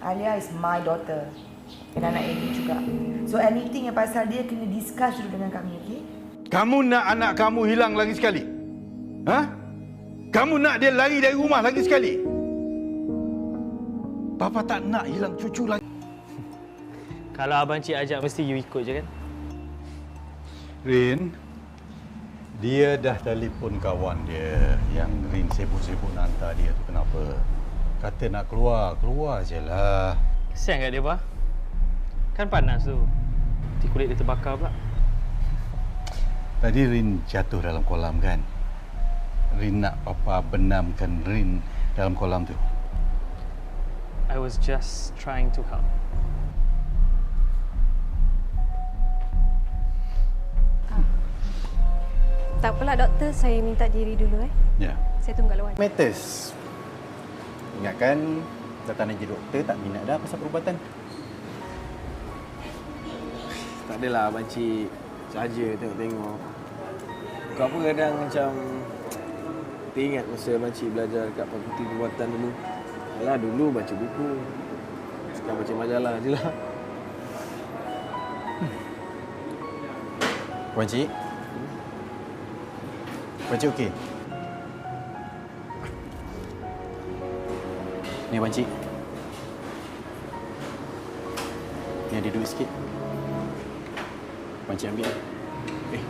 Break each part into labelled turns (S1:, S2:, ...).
S1: Alia is my daughter. Dan anak Eddie juga. So anything yang pasal dia kena discuss dulu dengan kami, okay?
S2: Kamu nak anak kamu hilang lagi sekali? Ha? Kamu nak dia lari dari rumah lagi sekali? Papa tak nak hilang cucu lagi.
S3: Kalau abang cik ajak mesti you ikut je kan?
S2: Rin, dia dah telefon kawan dia yang Rin sibuk-sibuk nak hantar dia tu kenapa? Kata nak keluar, keluar je lah.
S3: Kesian kat dia, Bah. Kan panas tu. Nanti kulit dia terbakar pula.
S2: Tadi Rin jatuh dalam kolam kan? Rin nak papa benamkan Rin dalam kolam tu.
S3: I was just trying to help.
S4: Tak apalah doktor, saya minta diri dulu eh.
S2: Ya.
S4: Saya tunggu kat luar.
S5: Matters. Ingatkan datang jadi doktor tak minat dah pasal perubatan.
S6: Tak adalah Abang Cik saja tengok-tengok. Kau apa kadang macam teringat masa Abang Cik belajar kat fakulti perbuatan dulu. Alah dulu baca buku. Sekarang baca majalah je lah.
S5: Puan Cik. Puan Cik okey? Ni Puan Cik. Ni ada duit sikit. Puan Cik ambil.
S6: Eh.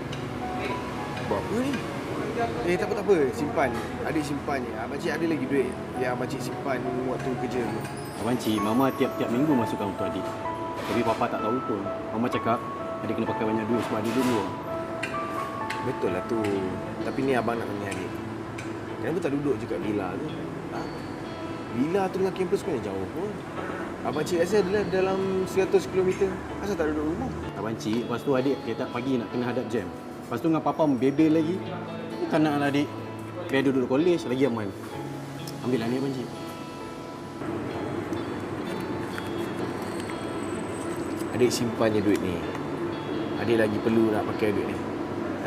S6: Buat apa ni? Eh tak apa tak apa, simpan. Adik simpan je. Abang Cik ada lagi duit yang Abang Cik simpan waktu kerja tu.
S5: Abang Cik, Mama tiap-tiap minggu masukkan untuk adik. Tapi Papa tak tahu pun. Mama cakap adik kena pakai banyak duit sebab adik dulu.
S6: Betul lah tu. Tapi ni abang nak tanya adik. Kenapa tak duduk je kat villa tu? Ha? Villa tu dengan kampus kan jauh pun. Abang Cik rasa adalah dalam 100 km. Asal tak duduk rumah?
S5: Abang Cik, lepas tu adik tak pagi nak kena hadap jam. Lepas tu dengan Papa membebel lagi. Bukan nak adik. Biar duduk kolej lagi aman. Ambil lah ni Abang Cik.
S6: Adik simpan je duit ni. Adik lagi perlu nak pakai duit ni.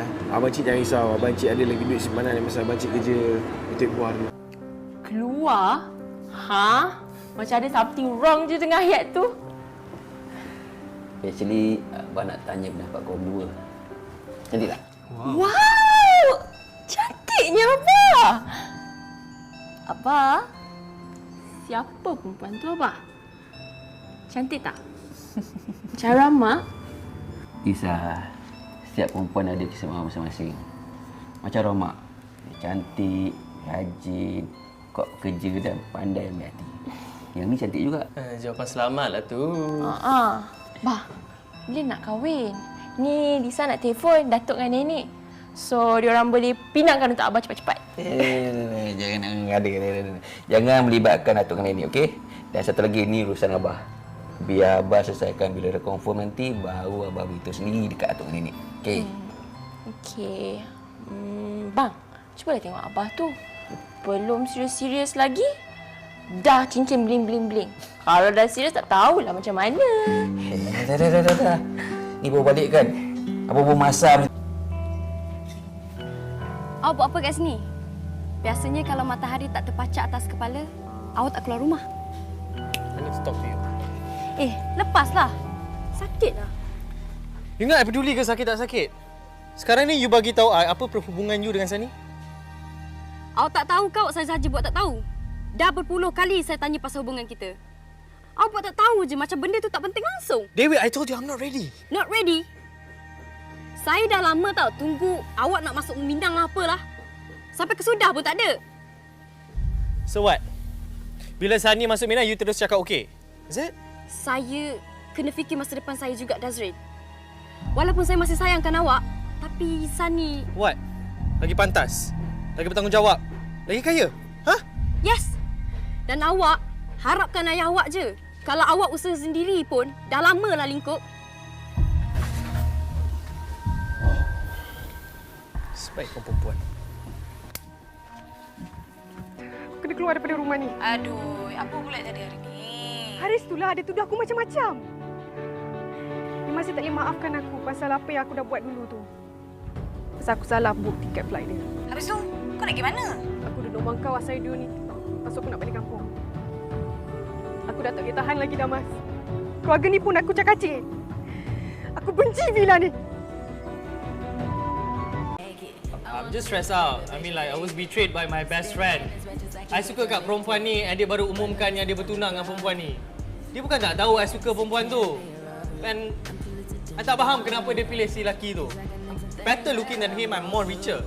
S6: Ha? Abang Cik jangan risau. Abang Cik ada lagi duit simpanan yang masa Abang Cik kerja Betul keluar tu.
S7: Keluar? Ha? Macam ada something wrong je dengan ayat tu.
S8: Actually, Abang nak tanya pendapat kau berdua. Cantik tak?
S7: Wow! wow! Cantiknya apa? Apa? Siapa perempuan tu apa? Cantik tak? Cara mak?
S8: Isa, setiap perempuan ada kisah masing-masing. Macam Roma, dia cantik, rajin, kuat bekerja dan pandai ambil hati. Yang ni cantik juga.
S3: Eh, jawapan selamat lah tu.
S7: Ah, uh Bah, bila nak kahwin? Ni Lisa nak telefon Datuk dengan nenek. So, diorang boleh pinangkan untuk abah cepat-cepat.
S8: Eh, jangan ada Jangan melibatkan Datuk dengan nenek, okey? Dan satu lagi, ni urusan Abah. Biar Abah selesaikan bila dah confirm nanti, baru Abah beritahu sendiri dekat Datuk dengan nenek. Okey?
S7: Okey. Hmm, bang, cubalah tengok abah tu. Belum serius-serius lagi. Dah cincin bling-bling-bling. Kalau dah serius tak tahulah macam mana.
S8: Eh, dah, dah, dah, dah, dah. Ni baru balik kan? Apa pun masa
S4: Awak buat apa kat sini? Biasanya kalau matahari tak terpacak atas kepala, awak tak keluar rumah.
S3: I need to talk to you.
S4: Eh, lepaslah. Sakit lah.
S3: You ingat I peduli ke sakit tak sakit? Sekarang ni you bagi tahu I apa perhubungan you dengan Sani?
S4: Awak tak tahu kau saya saja buat tak tahu. Dah berpuluh kali saya tanya pasal hubungan kita. Awak buat tak tahu je macam benda tu tak penting langsung.
S3: Dewi, I told you I'm not ready.
S4: Not ready. Saya dah lama tau tunggu awak nak masuk Minang lah apalah. Sampai kesudah pun tak ada.
S3: So what? Bila Sani masuk Mina, you terus cakap okay? Is it?
S4: Saya kena fikir masa depan saya juga, Dazrin. Walaupun saya masih sayangkan awak, tapi Sani...
S3: What? Lagi pantas? Lagi bertanggungjawab? Lagi kaya? Hah?
S4: Yes. Dan awak, harapkan ayah awak je. Kalau awak usaha sendiri pun, dah lama lah lingkup.
S3: Sebaik kau perempuan.
S9: Aku kena keluar daripada rumah ni.
S7: Aduh, apa pula tadi hari ni?
S9: Haris tu lah, dia tuduh aku macam-macam. Dia masih tak boleh maafkan aku pasal apa yang aku dah buat dulu tu. Pasal aku salah book tiket flight dia.
S7: Habis tu, kau nak pergi mana?
S9: Aku duduk bangkau asal dia ni. Lepas tu aku nak balik kampung. Aku dah tak boleh tahan lagi dah, Mas. Keluarga ni pun aku cakacik. Aku benci Vila ni.
S3: I'm just stressed out. I mean like I was betrayed by my best friend. I suka kat perempuan ni and dia baru umumkan yang dia bertunang dengan perempuan ni. Dia bukan tak tahu I suka perempuan tu. And I tak faham kenapa dia pilih si lelaki tu. Better looking than him, I'm more richer.